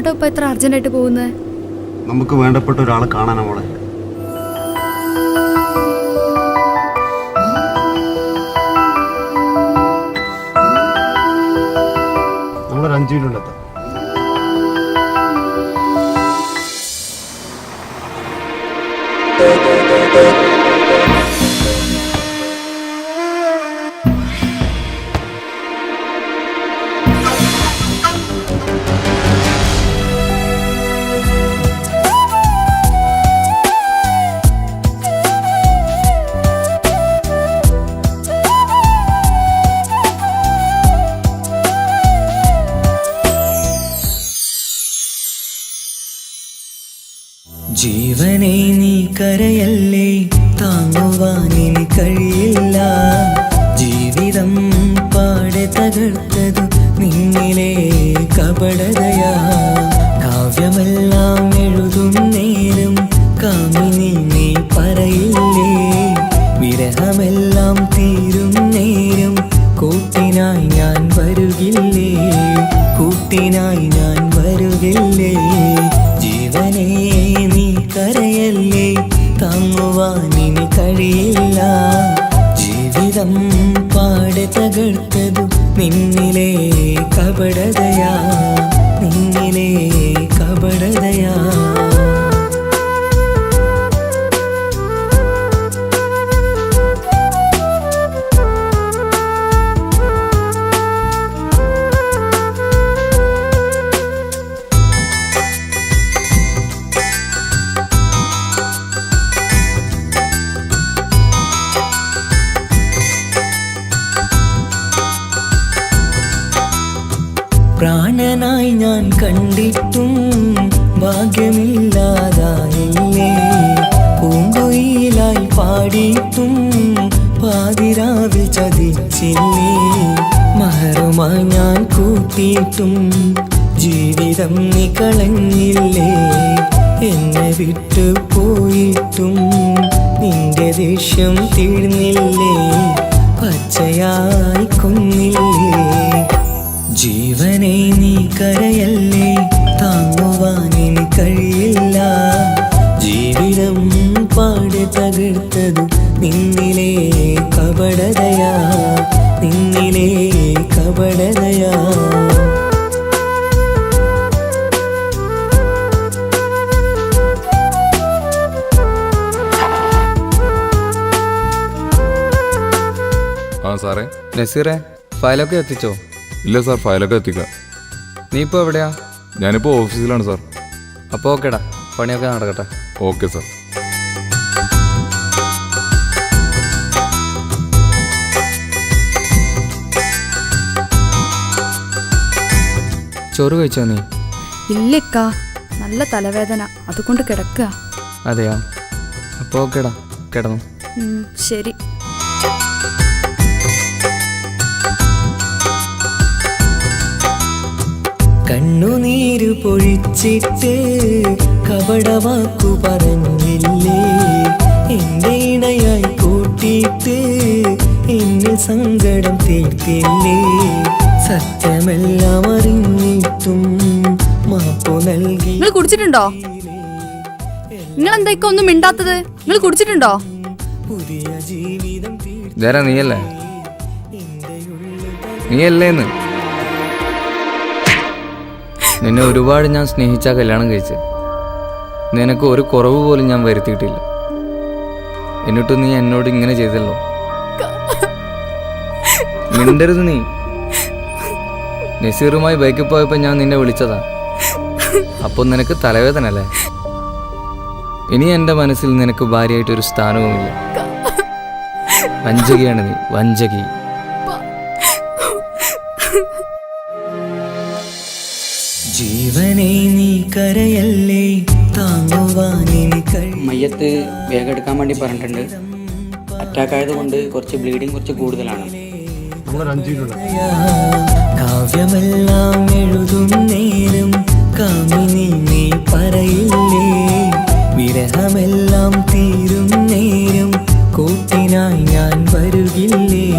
എങ്ങോട്ടാ ഇപ്പൊ ഇത്ര അർജന്റായിട്ട് പോകുന്നത് നമുക്ക് വേണ്ടപ്പെട്ട ഒരാളെ കാണാനാ മോളെ. നമ്മളൊരു എത്താം ജീവനെ നീ കരയല്ലേ കപടതയാ നിന്നിലെ കപടതയാ ഞാൻ കണ്ടിട്ടും ഭാഗ്യമില്ലാതായില്ലേ? പൂങ്കുയിലായി പാടിയിട്ടും പാതിരാവിൽ ചതിച്ചില്ലേ? മഹറുമായി ഞാൻ കൂട്ടിയിട്ടും ജീവിതം നിക്കളഞ്ഞില്ലേ എന്നെ വിട്ടു പോയിട്ടും നിന്റെ ദേഷ്യം തീർന്നില്ലേ? സാറേ. നസീറെ ഫയലൊക്കെ എത്തിച്ചോ? ഇല്ല സാർ ഫയലൊക്കെ എത്തിക്കാം. നീ ഇപ്പോൾ എവിടെയാ? ഞാനിപ്പോൾ ഓഫീസിലാണ് സാർ. അപ്പോൾ ഓക്കേടാ പണിയൊക്കെ നടക്കട്ടെ. Okay sir. ചോറ് കഴിച്ചോ നീ? ഇല്ലക്കാ നല്ല തലവേദന അതുകൊണ്ട് കിടക്കുക അതെയാ? അപ്പോൾ ഓക്കേടാ കിടന്നു. ശരി. കണ്ണുനീര് പൊഴിച്ചിട്ട് കപടവാക്കു പറഞ്ഞില്ലേ? എന്റെ ഇണയായി കൂട്ടിയിട്ട് എന്നെ സങ്കടം തീർത്തില്ലേ? സത്യമെല്ലാം അറിഞ്ഞിട്ടും മാപ്പു നൽകി നിങ്ങൾ കുടിച്ചിട്ടുണ്ടോ? നിങ്ങൾ എന്താ ഒന്നും മിണ്ടാത്തത്? നിങ്ങൾ കുടിച്ചിട്ടുണ്ടോ? പുതിയ ജീവിതം നീയല്ലേ? നീയല്ലേന്ന്? നിന്നെ ഒരുപാട് ഞാൻ സ്നേഹിച്ച കല്യാണം കഴിച്ച്. നിനക്ക് ഒരു കുറവ് പോലും ഞാൻ വരുത്തിയിട്ടില്ല. എന്നിട്ട് നീ എന്നോട് ഇങ്ങനെ ചെയ്തല്ലോ. മിണ്ടരുത് നീ. നസീറുമായി ബൈക്കിൽ പോയപ്പോൾ ഞാൻ നിന്നെ വിളിച്ചതാ. അപ്പോൾ നിനക്ക് തലവേദന അല്ലേ? ഇനി എന്റെ മനസ്സിൽ നിനക്ക് ഭാര്യയായിട്ടൊരു സ്ഥാനവുമില്ല. വഞ്ചകിയാണ് നീ. വഞ്ചകി. ജീവനെ നീ കരയല്ലേ? താങ്ങുവാൻ മയ്യത്ത് വേഗം എടുക്കാൻ വേണ്ടി പറഞ്ഞിട്ടുണ്ട്. അറ്റാക്ക് ആയതുകൊണ്ട് കുറച്ച് ബ്ലീഡിങ് കുറച്ച് കൂടുതലാണ്. കാവ്യമെല്ലാം എഴുതും നേരം കാമിനി നീ പറയില്ലേ? വിരഹമെല്ലാം തീരും നേരം കൂട്ടിനായി ഞാൻ വരുകില്ലേ?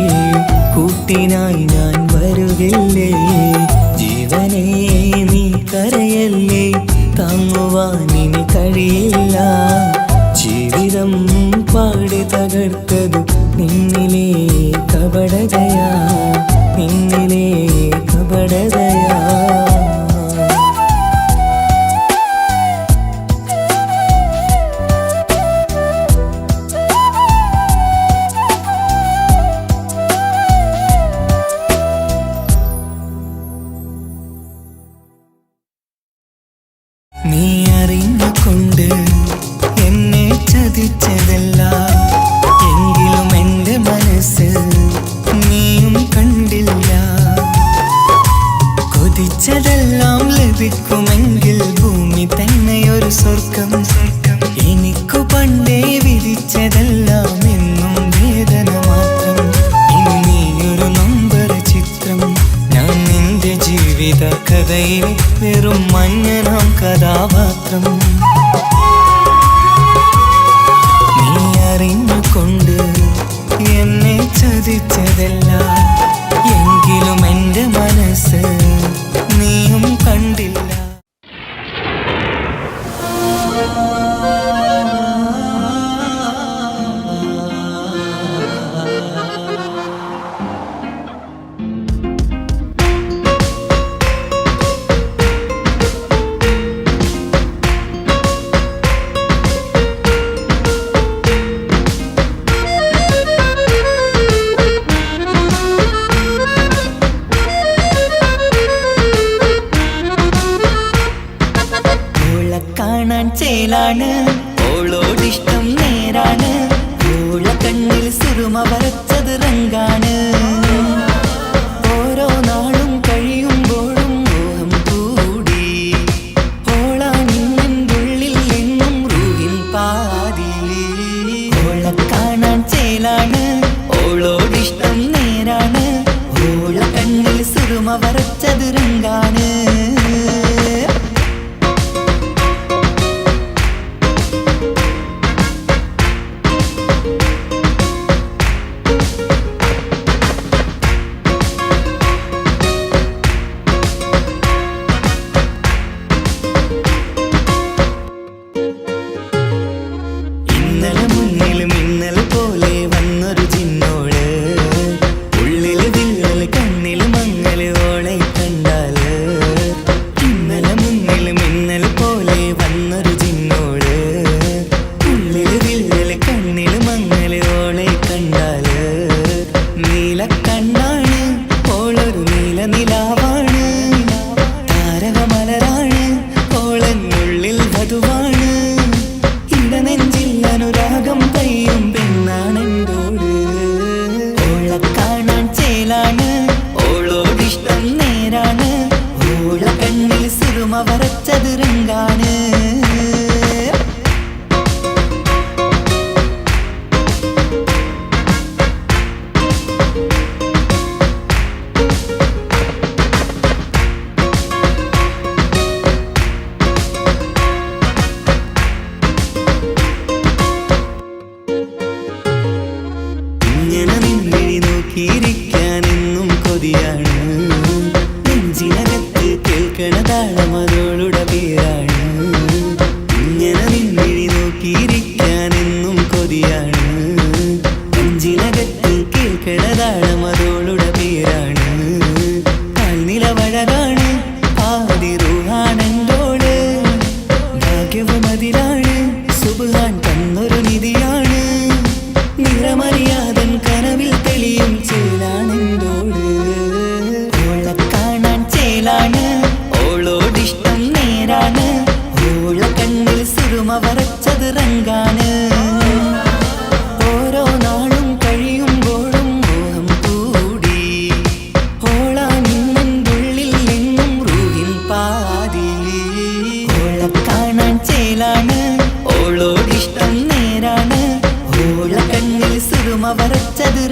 നീ അറിഞ്ഞുകൊണ്ട് എന്നെ ചതിച്ചതെല്ലാം എങ്കിലും എന്റെ മനസ്സ് നീയും കണ്ടില്ല. കൊതിച്ചതെല്ലാം ലഭിക്കുമെങ്കിൽ ഭൂമി തന്നെ ഒരു സ്വർഗം. എനിക്കു പണ്ടേ വിരിച്ചതെല്ലാം എന്നും വേദന ജീവിത കഥയിലെ വെറും മഞ്ഞനാം കഥാപാത്രം നീ അറിഞ്ഞുകൊണ്ട് എന്നെ ചതിച്ചതല്ല ഓളെ കാണാൻ ചേലാണ്. ഓളോടിഷ്ടം നേരാണ്. ഓള കണ്ണിൽ സുറുമ വരച്ചത് റങ്കാണ് ഓരോ നാളും കഴിയുമ്പോഴും മോഹം കൂടി. ഓളാണിന്നുള്ളിൽ എന്നും റൂഹിൻ പാതി. ഓളെ കാണാൻ ചേലാണ്. ഓളോടിഷ്ടം നേരാണ്. ഓള കണ്ണിൽ സുറുമ വരച്ചത് பெருமை வரச்சது